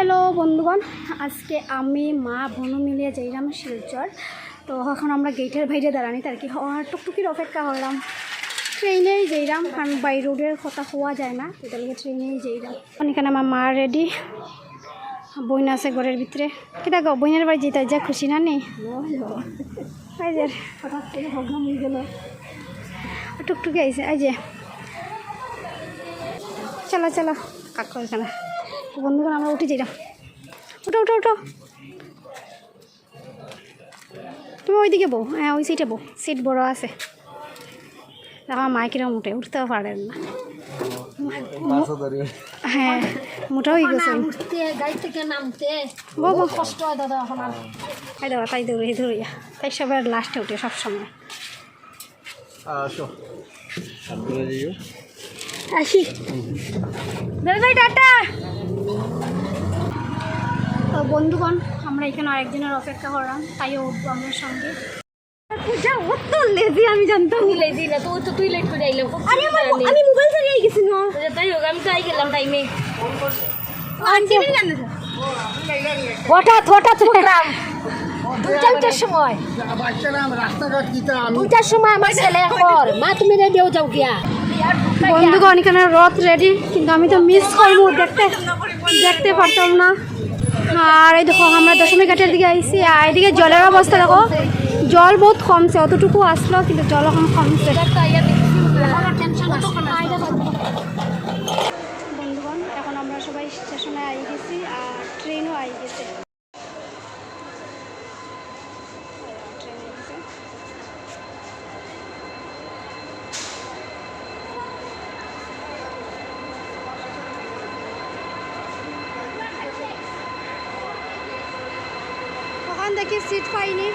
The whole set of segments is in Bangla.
হ্যালো বন্ধুগণ, আজকে আমি মা বনু মিলিয়ে যাইলাম শিলচর। তো এখন আমরা গেটের বাইরে দাঁড়ানি, তার কি টুকটুকির অপেক্ষা হলাম ট্রেনেই যাইলাম, কারণ বাই রোডের কথা হওয়া যায় না এটাকে ট্রেনেই যাইলাম। এখানে আমার মা রেডি বইন আছে ঘরের ভিতরে। কিতা গো বইনের বাড়ি যেতে যা খুশি না নেই? হঠাৎ টুকটুকি আইছে, এই যে। চলো চলো, কাক এখানে। বন্ধুগণ আমরা উঠে যাইলাম উঠো উঠো উঠো। তুমি ওইদিকে বউ হ্যাঁ ওই সিটে বউ। সিট বড় আছে। আমার মায় কিরম উঠে, উঠতেও পারেন না। হ্যাঁ মোটা হয়ে গেছে। বউ বউ। কষ্ট হয় দাদা এখন আর তাই দেওয়া তাই দৌড়ে দৌড়িয়া তাই সবার লাস্টে উঠে সবসময়। আসো। দাদা টাটা। তো বন্ধুগণ আমরা এখানে আরেকজনের অপেক্ষা করলাম তাইও উঠবো আমার সঙ্গে। পূজা ও তো লেজি আমি জানতাম। তুই লেট তো তো তুই লেট করে আইলাম আরে আমি মোবাইল গেছি না তাই হোক আমি তো আই গেলাম টাইমে হঠাৎ হঠাৎ সময়। দুইটার সময় আমার ছেলে কর মা তুমি রেডিও যাও গিয়া। বন্ধুগণ এখানে রথ রেডি কিন্তু আমি তো মিস করব দেখতে। দেখতে পারতাম না। আর এই দেখো, আমরা দশমী ঘাটের দিকে আইসি আর এদিকে জলের অবস্থা দেখো, জল বহুত কমছে, অতটুকু আসলো, কিন্তু জল এখন কমছে। বন্ধুগণ, এখন আমরা সবাই স্টেশনে আই গেছি, আর ট্রেনও আই গেছে। থেকে সিট পাইনি।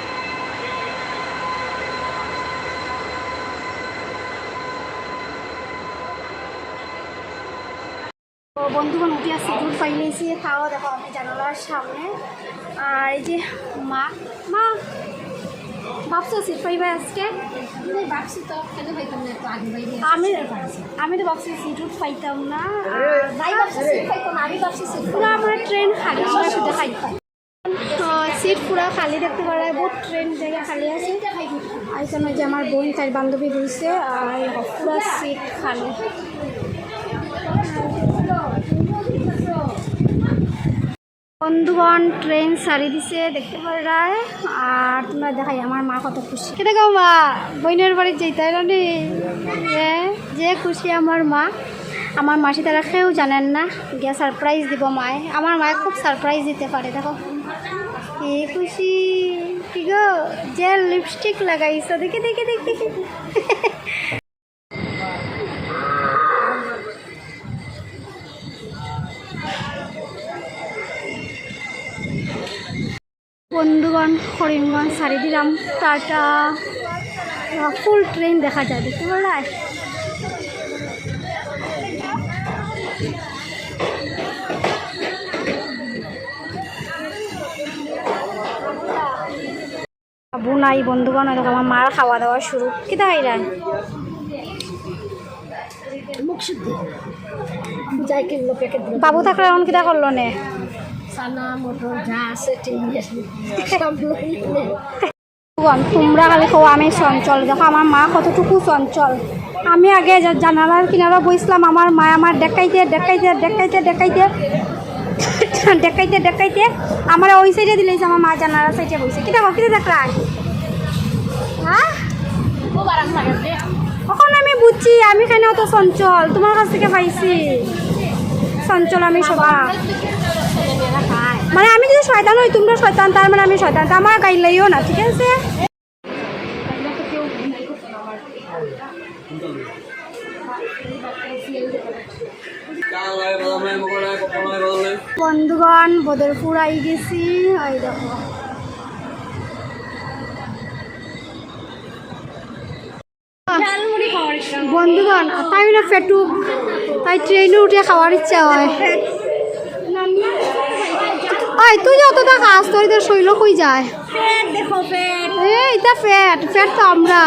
বন্ধুগণ উঠে আসছে দূর পাইলেছি তাও দেখো আমি জানালার সামনে। আর এই যে মা মা ভাবছ সিট পাইবে আজকে? ভাবছি তো কেন পাইতাম না? একটু আগে আমি আমি তো ভাবছি সিট উঠ পাইতাম না। আর ভাই ভাবছি সিট পাইতো আমি ভাবছি সিট পুরো আমার ট্রেন খালি শুধু সিট পুরা খালি দেখতে পারা বহুত ট্রেন জায়গা খালি আছে। আর আইসন যে আমার বোন, তার বান্ধবী বলছে আর পুরো সিট খালি। বন্ধুগণ ট্রেন সারি দিছে, দেখতে পারায় আর তোমরা দেখাই, আমার মা কত খুশি। কেটে গাও মা বোনের বাড়ি যেতে রানি যে খুশি আমার মা। আমার মাসি তারা কেউ জানেন না, গিয়ে সারপ্রাইজ দিব মায়। আমার মায়ে খুব সারপ্রাইজ দিতে পারে, দেখো। কি খুশি? কি গো যে লিপস্টিক লাগাইছো? দেখি দেখি দেখি। বন্ধুগণ করিমগঞ্জ সারি দিলাম। টাটা। ফুল ট্রেন দেখা যায়, দেখতে পারলে আবু নাই বন্ধুগণ ওই দেখো আমার মার খাওয়া দাওয়া শুরু। কি কিনলো প্যাকেট বাবু থাকলে এখন কিতা করল নে? তোমরা খালি কো আমি চঞ্চল। দেখো আমার মা কতটুকু চঞ্চল। আমি আগে জানালার কিনারা বইছিলাম আমার মা আমার দেখাইতে দেখাইতে দেখাইতে দেখাইতে। দেখাইতে দেখাইতে। আমার ওই সাইডে দিলেছে আমার মা জানালার সাইডে বইছে। কিতা কিতা দেখলা? হ্যাঁ? আমি বুঝছি? আমি কেন অত চঞ্চল। তোমার কাছ থেকে পাইছি। চঞ্চল আমি সবা। মানে আমি যদি শয়তান হই, তোমরা শয়তান, তার মানে আমি শয়তান। তা আমার গাইড লাইও না, ঠিক আছে? বন্ধুগণ বদরপুর আই গেছি ওই দেখো। বন্ধুগণ তাই না পেটুক তাই ট্রেনে উঠে খাওয়ার ইচ্ছা হয়। ওই তুই যতটা খাস তোর তোর শৈল কই যায়। দেখো ফের এই এটা ফ্যাট ফ্যাট তো আমরা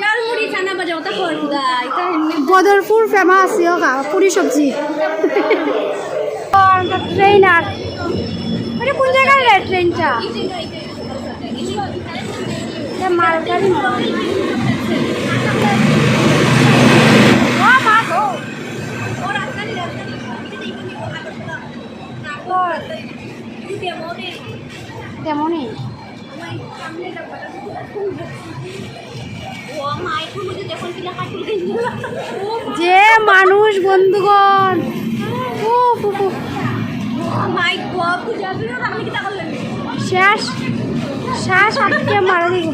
ঝালমুড়ি ছানা বাজা ওটা করব এটা বদরপুর ফেমাস ইয়গা পুরি সবজি ট্রেন আর এটা কোন জায়গায় রে ট্রেনটা মালগাড়ি মনে হয়। তেমনই যে মানুষ বন্ধুগণ উফ। শেষ আটকে মারা দিব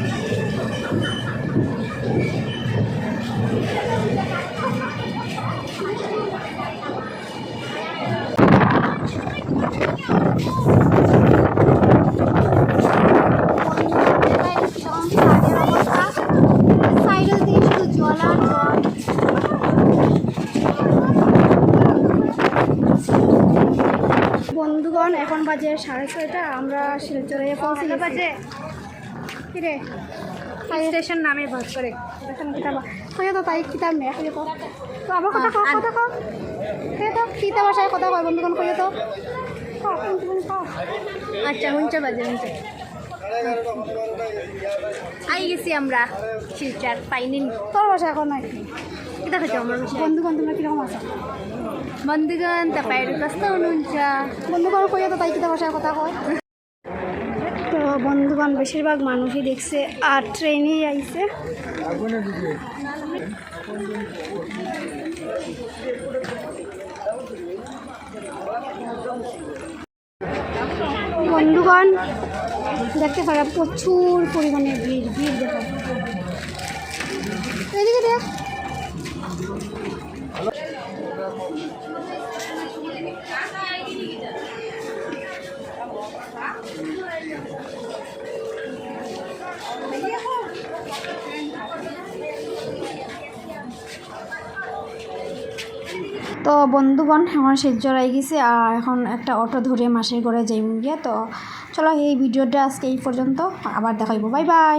বন্ধুগণ এখন বাজে সাড়ে ছয়টা আমরা শিলচরে পৌঁছে বাজে কিরে? স্টেশন নামে বাস করে। স্টেশন কিতাব কই তো তাই কিতাব মে কই তো তো আবার কথা কও কথা কও। কই তো কিতা ভাষায় কথা কয় বন্ধুগণ কই তো। আচ্ছা হুঞ্চে বাজে হুঞ্চে আই গেছি আমরা শিলচার পাইনি তোর ভাষা এখন নাই খাচ্ছ আমার বন্ধুগণ তোমরা কীরকম আছো বন্ধুগণ তাপাইর কাছে নুনচা বন্ধুগণ কই তো তাই কিতা ভাষায় কথা কয় তো বন্ধুগণ বেশিরভাগ মানুষই দেখছে আর ট্রেনেই আইছে বন্ধুগণ দেখতে পারা প্রচুর পরিমাণে ভিড় ভিড় দেখো এদিকে দেখ তো বন্ধুগণ, আমার শিলচর আই গেছে, আর এখন একটা অটো ধরে মাসের ঘরে যাইম গিয়ে। তো চলো, এই ভিডিওটা আজকে এই পর্যন্ত। আবার দেখাইবো বাই বাই।